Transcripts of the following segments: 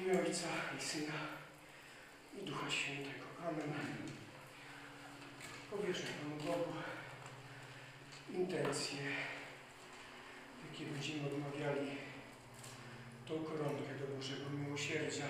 W imię Ojca i Syna i Ducha Świętego. Amen. Powierzę Panu Bogu intencje, jakie będziemy odmawiali tą koronkę do Bożego Miłosierdzia.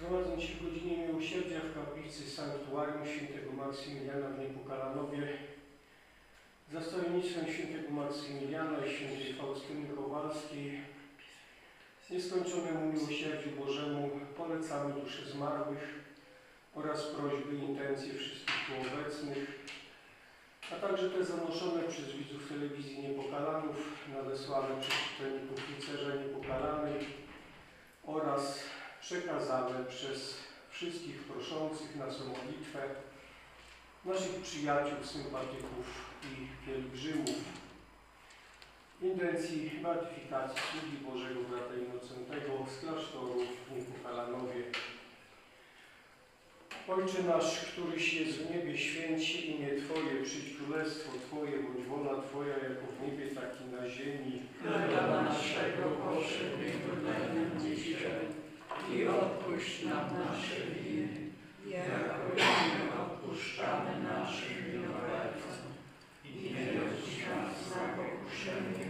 Gromadząc się w godzinie miłosierdzia w kaplicy Sanktuarium Świętego Maksymiliana w Niepokalanowie, za stolennictwem Świętego Maksymiliana i Świętej Faustyny Kowalskiej, nieskończonemu miłosierdziu Bożemu polecamy dusze zmarłych oraz prośby i intencje wszystkich tu obecnych, a także te zanoszone przez widzów telewizji Niepokalanów, nadesłane przez czytelników Rycerza Niepokalanej oraz przekazane przez wszystkich proszących nas o modlitwę, naszych przyjaciół, sympatyków i pielgrzymów. W intencji beatyfikacji sługi Bożego Brata Innocentego z klasztoru w Niepokalanowie. Ojcze nasz, któryś jest w niebie, święć się imię Twoje, przyjdź królestwo Twoje, bądź wola Twoja, jako w niebie, tak i na ziemi. Chleba naszego powszedniego daj nam dzisiaj i odpuść nam nasze winy, jako odpuszczamy naszym winowajcom. I nie dość nas na pokuszenie,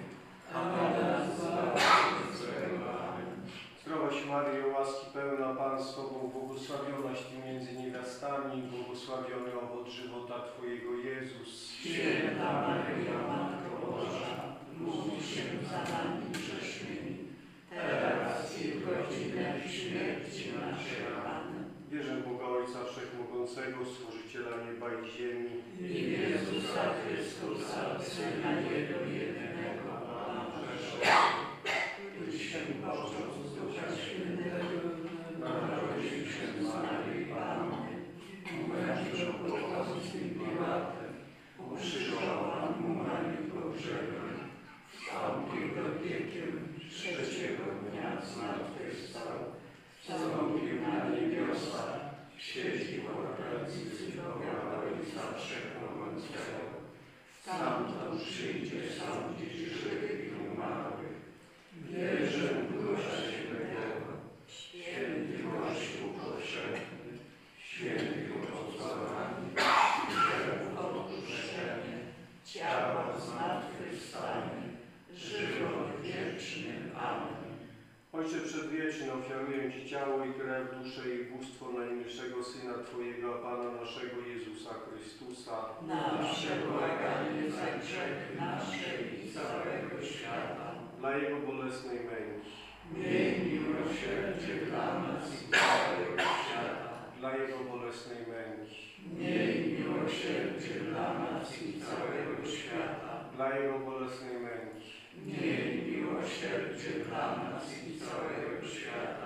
ale nas zbaw złego. Amen. Zdrowaś Maryjo, łaski pełna Pan z Tobą, błogosławionaś Ty między niewiastami, błogosławiony owoc żywota Twojego Jezus. Święta Maryjo, Matko Boża, módl się za nami grzesznymi, teraz i w godzinę śmierci naszej. Amen. Wierzę w Boga Ojca Wszechmogącego, Stworzyciela nieba i ziemi, I Jezusa Chrystusa, Syna Jego jedynego, przyjdzie sądzić żywych i umarłych. Wierzę w Ducha Świętego, święty Kościół powszechny, świętych apostolami, wierzę w odpuszczenie, ciała zmartwychwstanie, żywot wieczny. Amen. Ojcze Przedwieczny, Ci ciało i krew, duszę i bóstwo najmilszego Syna Twojego, a Pana naszego Jezusa Chrystusa, Nasze błaganie za grzechy nasze i całego świata. dla Jego bolesnej męki, Miej miłosierdzie dla nas i całego świata. dla Jego bolesnej męki, Miej miłosierdzie dla nas i całego świata. dla Jego bolesnej męki, Miej miłosierdzie dla nas i całego świata.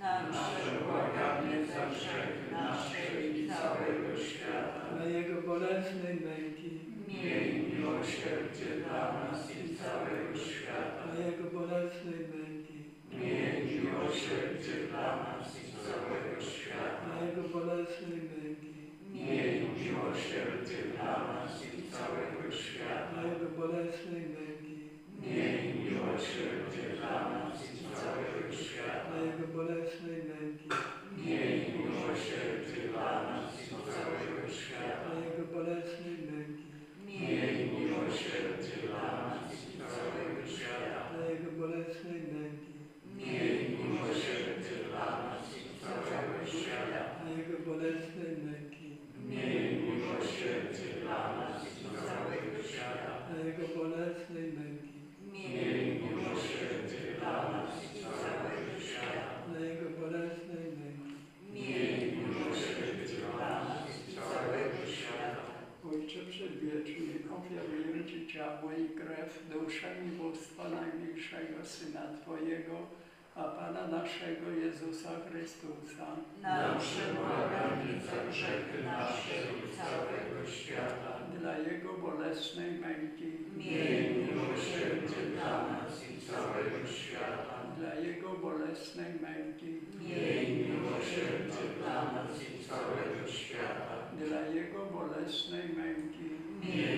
Nasze błaganie za grzechy nasze i całego świata. dla Jego bolesnej męki, Miej miłosierdzie dla nas i całego świata. dla Jego bolesnej męki, Miej miłosierdzie dla nas i całego świata. dla Jego bolesnej męki, Miej miłosierdzie dla nas i całego świata. dla Jego bolesnej męki, Miej miłosierdzie dla nas i całego świata. dla Jego bolesnej męki, Miej miłosierdzie dla nas i całego świata. dla Jego bolesnej męki, Miej ciało i krew, duszę i bóstwo najmilszego Syna Twojego, a Pana naszego Jezusa Chrystusa, na przebłaganie za grzechy nasze i całego świata. dla Jego bolesnej męki, Miej miłosierdzie dla nas i całego świata. dla Jego bolesnej męki, Miej miłosierdzie dla nas i całego świata. dla Jego bolesnej męki, Miej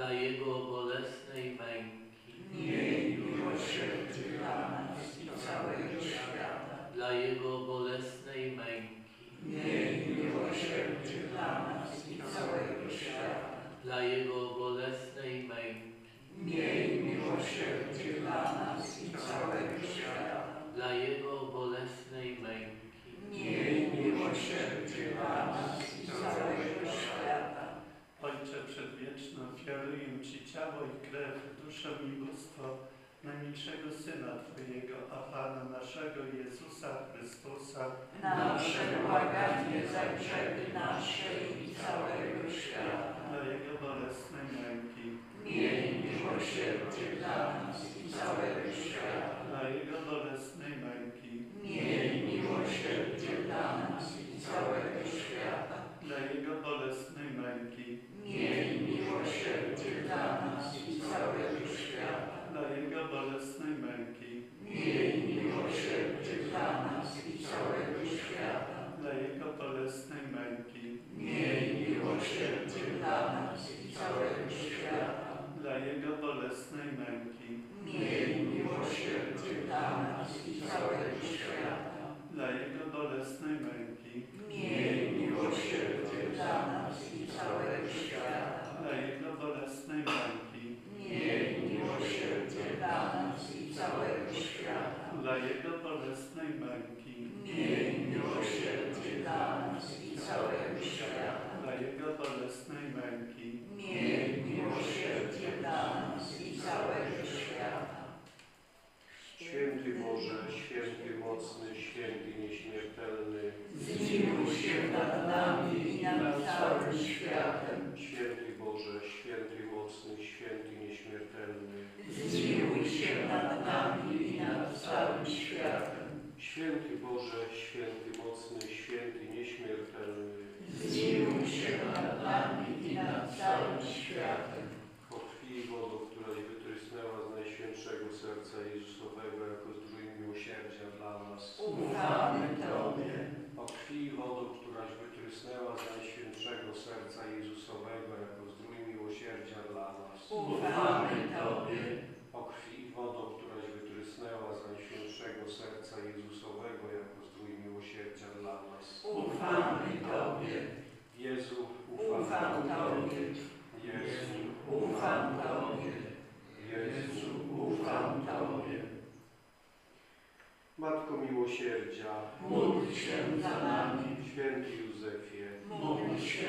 dla Jego bolesnej ciało i krew, duszę i bóstwo najmilszego Syna Twojego, a Pana naszego Jezusa Chrystusa, Na przebłaganie za grzechy nasze i całego świata. dla Jego bolesnej męki, Miej miłosierdzie dla nas i całego świata. dla Jego bolesnej męki, Miej miłosierdzie dla nas i całego świata. dla Jego bolesnej męki, Miej miłosierdzie dla nas i całego świata. dla Jego bolesnej męki, Miej miłosierdzie dla nas i całego świata. dla Jego bolesnej męki, Miej miłosierdzie dla nas i całego świata. dla Jego bolesnej męki, Miej miłosierdzie dla nas i całego świata. dla Jego bolesnej męki, Miej miłosierdzie dla nas i całego świata. dla Jego bolesnej męki, Miej miłosierdzie dla nas i całego świata. dla Jego bolesnej męki, Miej miłosierdzie dla nas i całego świata. dla Jego bolesnej męki, Miej miłosierdzie dla nas i całego świata. Święty Boże, święty mocny, święty nieśmiertelny, Zmiłuj się nad nami i nad całym światem. święty Boże, święty mocny, święty nieśmiertelny, Zmiłuj się nad nami i nad całym światem. święty Boże, święty mocny, święty nieśmiertelny, Zmiłuj się nad nami i nad całym światem. po krwi i wodą, któraś wytrysnęła z Najświętszego Serca Jezusowego jako zdrój miłosierdzia dla nas. Ufamy Tobie. Po krwi i wodą, któraś wytrysnęła z Najświętszego Serca Jezusowego jako miłosierdzia dla nas. Ufamy Tobie. O krwi i wodo, któraś wytrysnęła z Najświętszego Serca Jezusowego jako zdrój miłosierdzia dla nas. Ufamy Tobie. Jezu, ufam, ufam Tobie. Jezu, ufam Tobie. Jezu, ufam Tobie. Matko Miłosierdzia, módl się za nami. Święty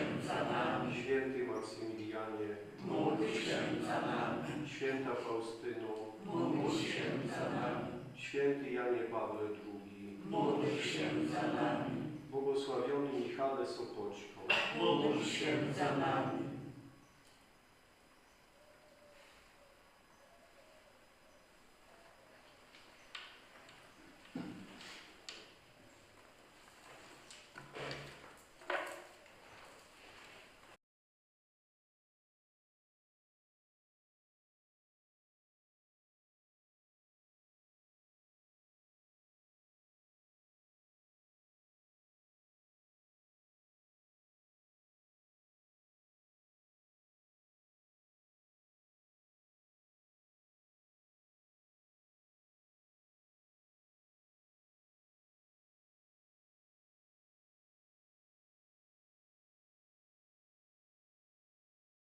się za nami. Święty Maksymilianie, Módl się za nami. Święta Faustyno, Módl się za nami. Święty Janie Pawle II, Módl się za nami. błogosławiony Michale Sopoćko, Módl się za nami.